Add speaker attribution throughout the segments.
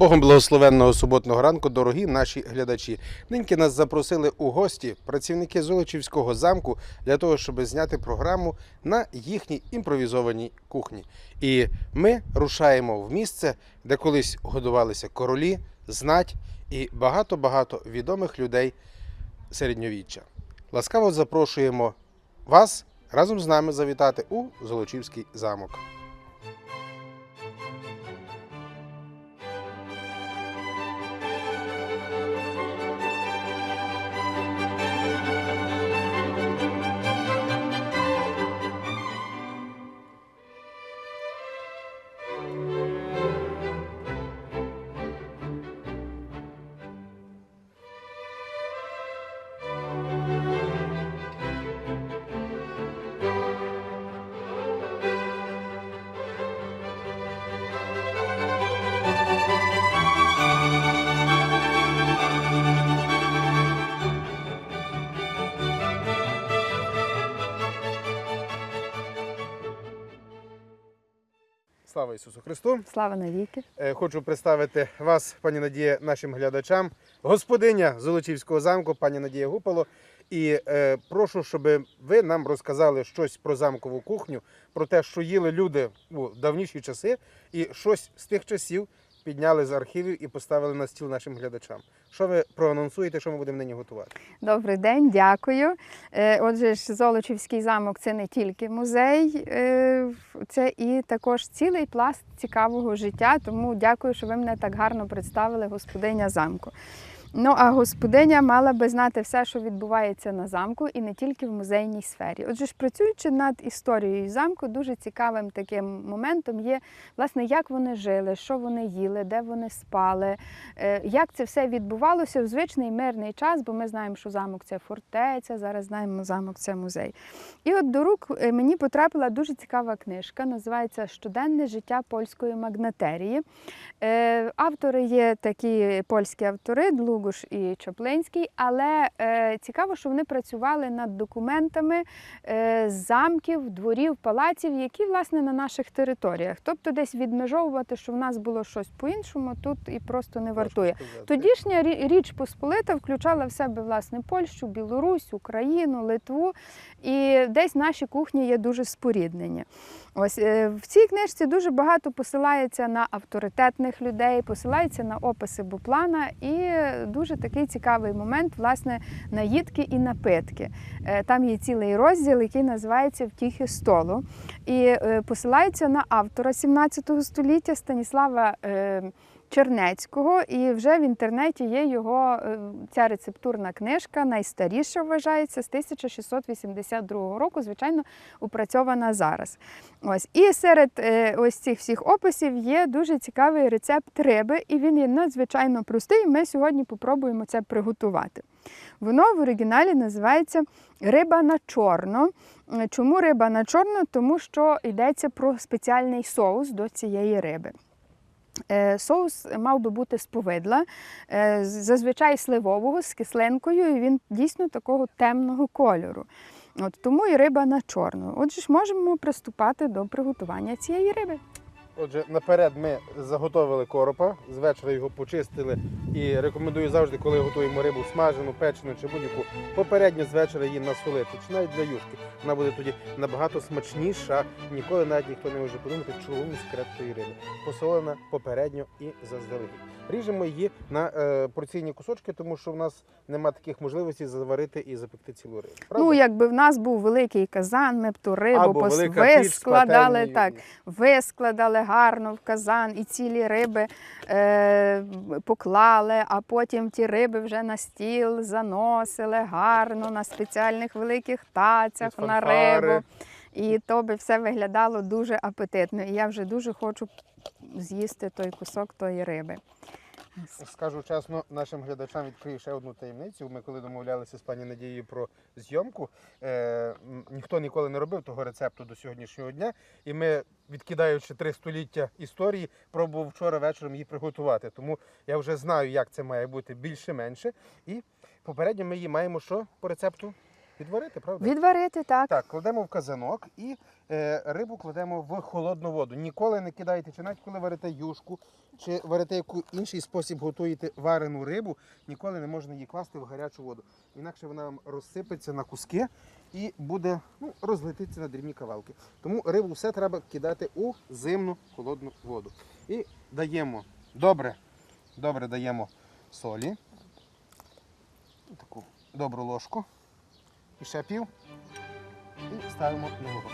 Speaker 1: Богом благословенного суботного ранку, дорогі наші глядачі. Ниньки нас запросили у гості працівники Золочівського замку для того, щоб зняти програму на їхній імпровізованій кухні. І ми рушаємо в місце, де колись годувалися королі, знать і багато-багато відомих людей середньовіччя. Ласкаво запрошуємо вас разом з нами завітати у Золочівський замок. Слава Ісусу Христу!
Speaker 2: Слава навіки.
Speaker 1: Е, Хочу представити вас, пані Надія, нашим глядачам, господиня Золочівського замку, пані Надія Гупало. І е, прошу, щоб ви нам розказали щось про замкову кухню, про те, що їли люди у давніші часи, і щось з тих часів підняли з архівів і поставили на стіл нашим глядачам. Що ви проанонсуєте, що ми будемо нині готувати?
Speaker 2: Добрий день, дякую. Е, Отже, ж Золочівський замок це не тільки музей, е, це і також цілий пласт цікавого життя. Тому дякую, що ви мене так гарно представили, господиня замку. Ну, а господиня мала би знати все, що відбувається на замку, і не тільки в музейній сфері. Отже, ж працюючи над історією замку, дуже цікавим таким моментом є, власне, як вони жили, що вони їли, де вони спали, е, як це все відбувалося в звичний мирний час, бо ми знаємо, що замок це фортеця, зараз знаємо, замок це музей. І от до рук е, мені потрапила дуже цікава книжка, називається Щоденне життя польської магнатерії. Е, Автори є такі польські автори, Длугуш і Чаплинський, але е, цікаво, що вони працювали над документами е, замків, дворів, палаців, які власне на наших територіях. Тобто десь відмежовувати, що в нас було щось по-іншому, тут і просто не вартує. Тодішня Річ Посполита включала в себе власне Польщу, Білорусь, Україну, Литву, і десь наші кухні є дуже споріднені. Ось е, в цій книжці дуже багато посилається на авторитетних людей, посилається на описи буплана, і дуже такий цікавий момент, власне, наїдки і напитки. Е, Там є цілий розділ, який називається Втіхи столу, і е, посилається на автора 17 століття Станіслава. Чернецького, і вже в інтернеті є його е, ця рецептурна книжка, найстаріша вважається з 1682 року, звичайно, упрацьована зараз. Ось і серед е, ось цих всіх описів є дуже цікавий рецепт риби, і він є надзвичайно простий. Ми сьогодні попробуємо це приготувати. Воно в оригіналі називається риба на чорно. Е, Чому риба на чорно? Тому що йдеться про спеціальний соус до цієї риби. Е, Соус мав би бути з повидла, е, зазвичай сливового з кислинкою, і він дійсно такого темного кольору. От тому і риба на чорну. Отже ж, можемо приступати до приготування цієї риби.
Speaker 1: Отже, наперед ми заготовили коропа, з вечора його почистили і рекомендую завжди, коли готуємо рибу смажену, печену чи будь-яку, попередньо з вечора її насолити, чи навіть для юшки. Вона буде тоді набагато смачніша. Ніколи навіть ніхто не може подумати, чому секрет тої риби. Посолена попередньо і заздалегідь. Ріжемо її на е, порційні кусочки, тому що в нас нема таких можливостей заварити і запекти цілу рибу. Правда?
Speaker 2: Ну, якби в нас був великий казан, ми б ту рибу
Speaker 1: Або
Speaker 2: пос...
Speaker 1: велика піч з
Speaker 2: вискладали,
Speaker 1: пательнею.
Speaker 2: так, вискладали гарно в казан і цілі риби е, поклали, а потім ті риби вже на стіл заносили гарно на спеціальних великих тацях на рибу. І то би все виглядало дуже апетитно. І я вже дуже хочу з'їсти той кусок тої риби.
Speaker 1: Скажу чесно, нашим глядачам відкрию ще одну таємницю. Ми коли домовлялися з пані Надією про зйомку, е, ніхто ніколи не робив того рецепту до сьогоднішнього дня. І ми, відкидаючи три століття історії, пробував вчора вечором її приготувати. Тому я вже знаю, як це має бути більше-менше. І попередньо ми її маємо що по рецепту? Відварити, правда?
Speaker 2: Відварити, так.
Speaker 1: Так, кладемо в казанок і е, рибу кладемо в холодну воду. Ніколи не кидайте, чи навіть коли варите юшку, чи варите яку інший спосіб готуєте варену рибу, ніколи не можна її класти в гарячу воду. Інакше вона вам розсипеться на куски і буде ну, розлетитися на дрібні кавалки. Тому рибу все треба кидати у зимну холодну воду. І даємо добре, добре даємо солі. Таку добру ложку. І ще пів. І ставимо на вогонь.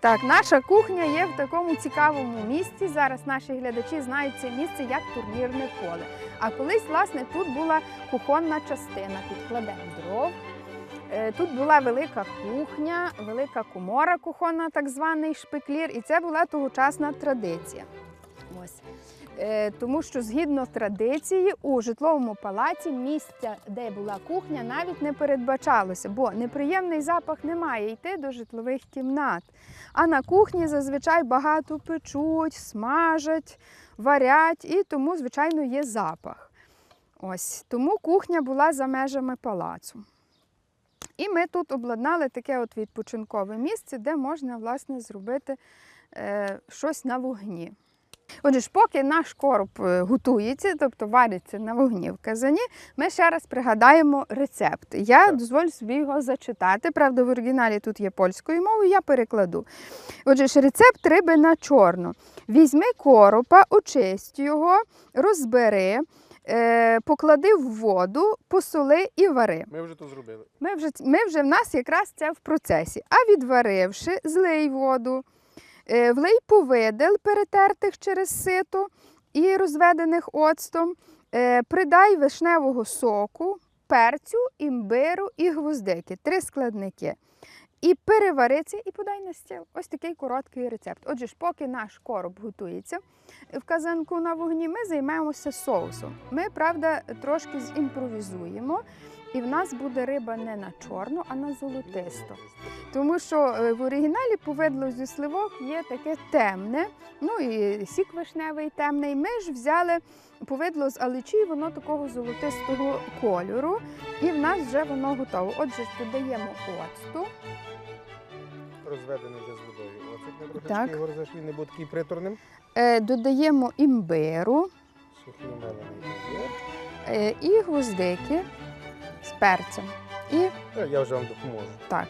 Speaker 2: Так, наша кухня є в такому цікавому місці. Зараз наші глядачі знають це місце як турнірне поле. А колись, власне, тут була кухонна частина. Підкладемо дров. Е, Тут була велика кухня, велика комора кухонна, так званий шпиклір, і це була тогочасна традиція. Ось. Е, Тому що згідно традиції у житловому палаці місця, де була кухня, навіть не передбачалося, бо неприємний запах не має йти до житлових кімнат. А на кухні зазвичай багато печуть, смажать, варять, і тому, звичайно, є запах. Ось тому кухня була за межами палацу. І ми тут обладнали таке от відпочинкове місце, де можна власне зробити е, щось на вогні. Отже ж, поки наш короб е, готується, тобто вариться на вогні в казані, ми ще раз пригадаємо рецепт. Я
Speaker 1: Так.
Speaker 2: дозволю собі його зачитати. Правда, в оригіналі тут є польською мовою, я перекладу. Отже ж, рецепт риби на чорну. Візьми коропа, очисть його, розбери, е, поклади в воду, посоли і вари.
Speaker 1: Ми вже то зробили.
Speaker 2: Ми вже, ми вже в нас якраз це в процесі. А відваривши, злий воду, влий повидел, перетертих через сито і розведених оцтом, е, придай вишневого соку, перцю, імбиру і гвоздики. Три складники. І перевари це і подай на стіл. Ось такий короткий рецепт. Отже ж, поки наш короб готується в казанку на вогні, ми займаємося соусом. Ми, правда, трошки зімпровізуємо. І в нас буде риба не на чорну, а на золотисту. Тому що е, в оригіналі повидло зі сливок є таке темне, ну і сік вишневий темний. Ми ж взяли повидло з аличі, воно такого золотистого кольору, і в нас вже воно готово. Отже, додаємо оцту,
Speaker 1: Розведений вже з водою. Оце не його розійшли, не буде такий приторним.
Speaker 2: е, додаємо імбиру
Speaker 1: Сухий мелений є.
Speaker 2: е, і гвоздики перцем. І
Speaker 1: Е, Я вже вам допоможу.
Speaker 2: так.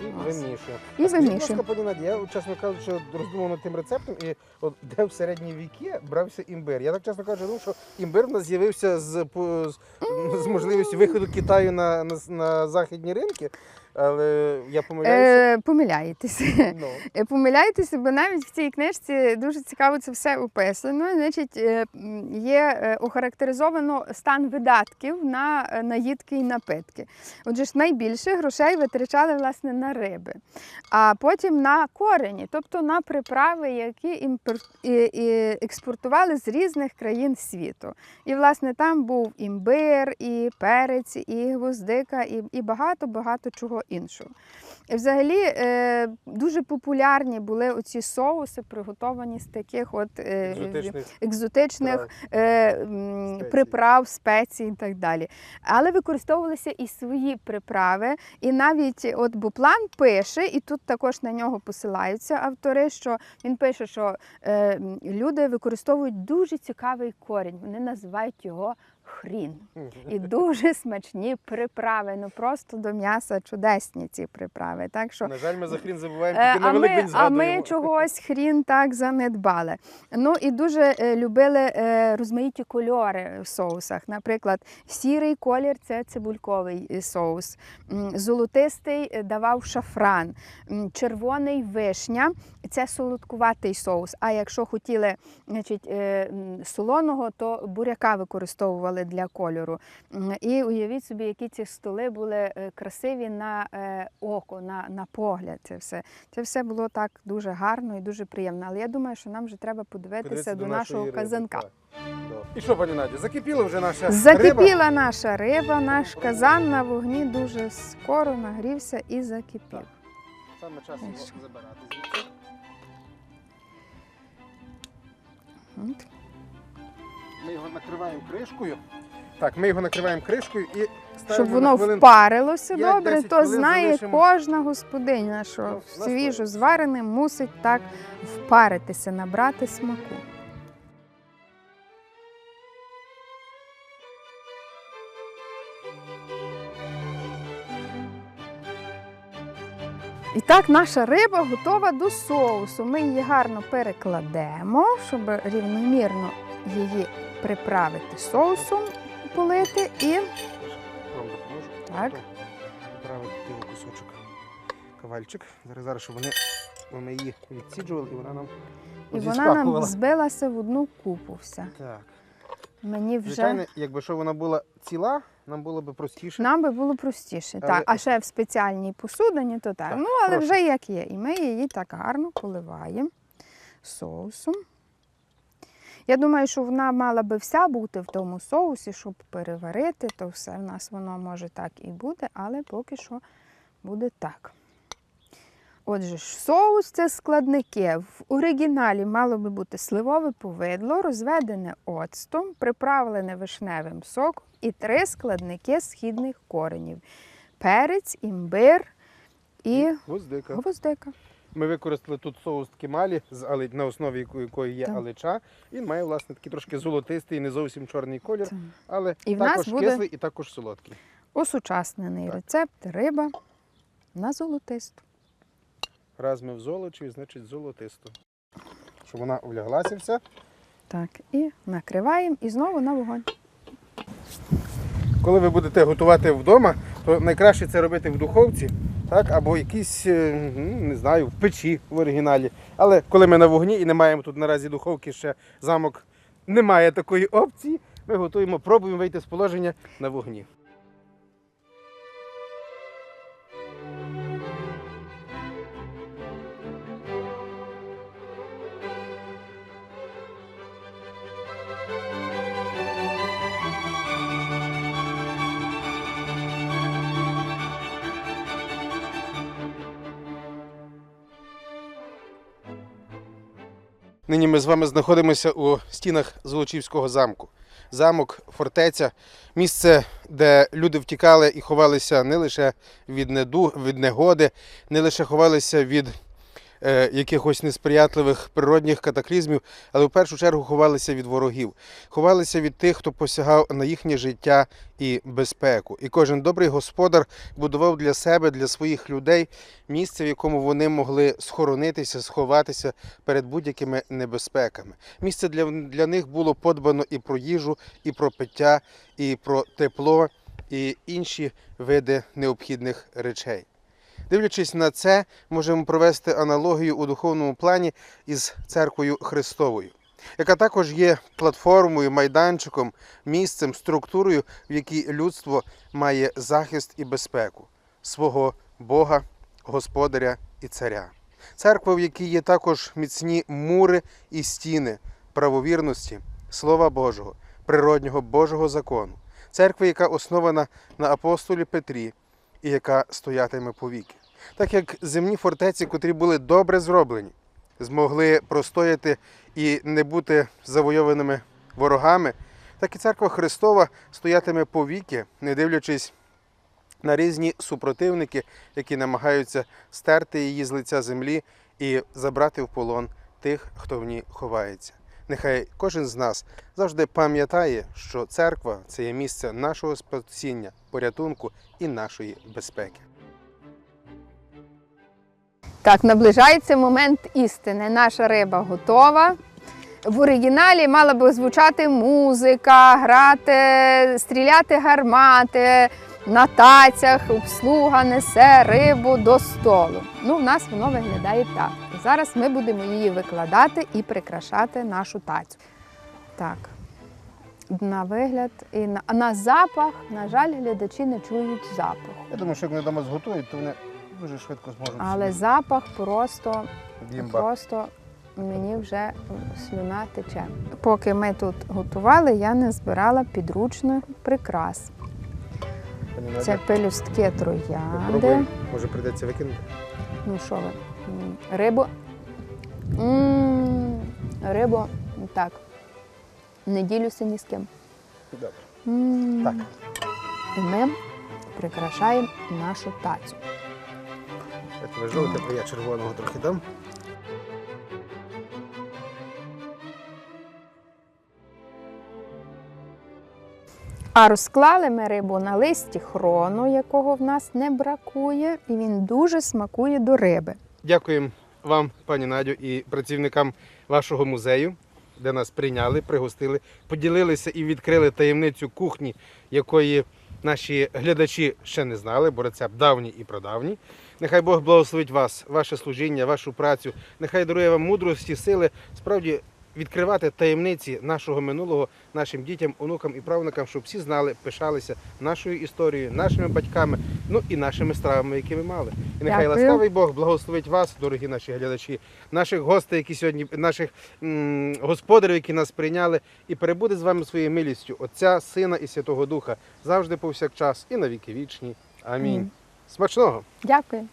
Speaker 1: І
Speaker 2: Ось.
Speaker 1: вимішую.
Speaker 2: І вимішуємо.
Speaker 1: пані Наді, я чесно кажучи, роздумав над тим рецептом, і от де в середні віки брався імбир. Я так чесно кажу, думав, що імбир в нас з'явився з, по- з, з можливістю виходу Китаю на, на, на західні ринки, але я помиляюся.
Speaker 2: Е, помиляєтеся.
Speaker 1: Ну,
Speaker 2: Е, Помиляєтеся, бо навіть в цій книжці дуже цікаво це все описано. Значить, е, є е, охарактеризовано стан видатків на наїдки і напитки. Отже ж, найбільше грошей витрачали власне на риби, а потім на корені, тобто на приправи, які експортували з різних країн світу. І власне там був імбир, і перець, і гвоздика, і багато-багато чого іншого. І взагалі е, дуже популярні були оці соуси, приготовані з таких от е,
Speaker 1: екзотичних
Speaker 2: екзотичних е,
Speaker 1: Спецій.
Speaker 2: приправ, спецій і так далі. Але використовувалися і свої приправи. І навіть от Буплан пише, і тут також на нього посилаються автори, що він пише, що е, люди використовують дуже цікавий корінь. Вони називають його хрін. І дуже смачні приправи. Ну просто до м'яса чудесні ці приправи. Так що
Speaker 1: На жаль, ми за хрін забуваємо,
Speaker 2: Е,
Speaker 1: тільки на Великдень
Speaker 2: а ми чогось хрін так занедбали. Ну і дуже е, любили е, розмаїті кольори в соусах. Наприклад, сірий колір це цибульковий соус, золотистий давав шафран, червоний вишня це солодкуватий соус. А якщо хотіли значить, солоного, то буряка використовували для кольору. І уявіть собі, які ці столи були е, красиві на е, око, на, на погляд. Це все. Це все було так дуже гарно і дуже приємно. Але я думаю, що нам вже треба подивитися
Speaker 1: Подивіться
Speaker 2: до, нашого
Speaker 1: риби,
Speaker 2: казанка.
Speaker 1: І що, пані Надя, закипіла вже наша риба?
Speaker 2: Закипіла наша риба, наш казан на вогні дуже скоро нагрівся і закипів.
Speaker 1: Так. Саме час його забирати звідси.
Speaker 2: От.
Speaker 1: Ми його накриваємо кришкою. Так, ми його накриваємо кришкою і ставимо
Speaker 2: Щоб
Speaker 1: на
Speaker 2: воно
Speaker 1: хвилин.
Speaker 2: впарилося
Speaker 1: 5-10
Speaker 2: добре, то
Speaker 1: хвилин
Speaker 2: знає
Speaker 1: залишимо.
Speaker 2: кожна господиня, що
Speaker 1: Ну,
Speaker 2: свіжу зварене мусить так впаритися, набрати смаку. І так, наша риба готова до соусу. Ми її гарно перекладемо, щоб рівномірно її приправити соусом, полити і. Так.
Speaker 1: Правити його кусочок. Ковальчик. Зараз зараз, щоб вони бо її відсіджували, і вона нам
Speaker 2: І вона нам збилася в одну купу вся.
Speaker 1: Так.
Speaker 2: Мені вже
Speaker 1: Звичайно, якби що вона була ціла, нам було б простіше.
Speaker 2: нам би було простіше.
Speaker 1: Але-
Speaker 2: Так, а ще в спеціальній посудині, то так.
Speaker 1: Так,
Speaker 2: ну, але
Speaker 1: прошу.
Speaker 2: вже як є. І ми її так гарно поливаємо соусом. Я думаю, що вона мала би вся бути в тому соусі, щоб переварити, то все в нас воно може так і буде, але поки що буде так. Отже, соус це складники. В оригіналі мало би бути сливове повидло, розведене оцтом, приправлене вишневим соком і три складники східних коренів: перець, імбир і
Speaker 1: Гвоздика.
Speaker 2: гвоздика.
Speaker 1: Ми використали тут соус кемалі, на основі якої є
Speaker 2: Так.
Speaker 1: алича. Він має, власне, такий трошки золотистий, не зовсім чорний колір, але
Speaker 2: І
Speaker 1: також
Speaker 2: буде-
Speaker 1: кислий і також солодкий.
Speaker 2: Осучаснений
Speaker 1: Так.
Speaker 2: рецепт риба на золотисту.
Speaker 1: Раз ми в золочі, значить золотисто. Щоб вона вляглася вся.
Speaker 2: Так, і накриваємо і знову на вогонь.
Speaker 1: Коли ви будете готувати вдома, то найкраще це робити в духовці, так, або якісь, е, ну, не знаю, в печі в оригіналі. Але коли ми на вогні і не маємо тут наразі духовки, ще замок немає такої опції, ми готуємо, пробуємо вийти з положення на вогні. Нині ми з вами знаходимося у стінах Золочівського замку. Замок, фортеця, місце, де люди втікали і ховалися не лише від неду, від негоди, не лише ховалися від якихось несприятливих природних катаклізмів, але в першу чергу ховалися від ворогів, ховалися від тих, хто посягав на їхнє життя і безпеку. І кожен добрий господар будував для себе, для своїх людей місце, в якому вони могли схоронитися, сховатися перед будь-якими небезпеками. Місце для, для них було подбано і про їжу, і про пиття, і про тепло, і інші види необхідних речей. Дивлячись на це, можемо провести аналогію у духовному плані із церквою Христовою, яка також є платформою, майданчиком, місцем, структурою, в якій людство має захист і безпеку свого Бога, Господаря і Царя. Церква, в якій є також міцні мури і стіни правовірності, Слова Божого, природнього Божого закону. Церква, яка основана на апостолі Петрі і яка стоятиме повіки. Так як земні фортеці, котрі були добре зроблені, змогли простояти і не бути завойованими ворогами, так і церква Христова стоятиме повіки, не дивлячись на різні супротивники, які намагаються стерти її з лиця землі і забрати в полон тих, хто в ній ховається. Нехай кожен з нас завжди пам'ятає, що церква це є місце нашого спасіння, порятунку і нашої безпеки.
Speaker 2: Так, наближається момент істини. Наша риба готова. В оригіналі мала би звучати музика, грати, стріляти гармати, на тацях обслуга несе рибу до столу. Ну, в нас воно виглядає так. Зараз ми будемо її викладати і прикрашати нашу тацю. Так. На вигляд і на, на запах, на жаль, глядачі не чують запах.
Speaker 1: Я думаю, що як вони вдома зготують, то вони дуже швидко зможуть.
Speaker 2: Але запах просто
Speaker 1: Бімба.
Speaker 2: Просто мені вже слюна тече. Поки ми тут готували, я не збирала підручних прикрас.
Speaker 1: Пані
Speaker 2: Це
Speaker 1: Надя,
Speaker 2: пелюстки
Speaker 1: попробуй.
Speaker 2: троянди.
Speaker 1: Може прийдеться викинути.
Speaker 2: Ну що ви? М, Рибу. М, Рибу так. Не ділюся ні з ким.
Speaker 1: Добре.
Speaker 2: М.
Speaker 1: Так.
Speaker 2: І ми прикрашаємо нашу тацю.
Speaker 1: Це жовте, бо я червоного трохи дам.
Speaker 2: А розклали ми рибу на листі хрону, якого в нас не бракує, і він дуже смакує до риби.
Speaker 1: Дякуємо вам, пані Надю, і працівникам вашого музею, де нас прийняли, пригостили, поділилися і відкрили таємницю кухні, якої наші глядачі ще не знали, бо рецепт давній і прадавній. Нехай Бог благословить вас, ваше служіння, вашу працю. Нехай дарує вам мудрості, сили справді відкривати таємниці нашого минулого нашим дітям, онукам і правнукам, щоб всі знали, пишалися нашою історією, нашими батьками, ну і нашими стравами, які ми мали. І нехай
Speaker 2: Дякую.
Speaker 1: ласкавий Бог благословить вас, дорогі наші глядачі, наших гостей, які сьогодні, наших м, господарів, які нас прийняли, і перебуде з вами своєю милістю Отця, Сина і Святого Духа завжди повсякчас і на віки вічні. Амінь.
Speaker 2: Амінь.
Speaker 1: Смачного!
Speaker 2: Дякую.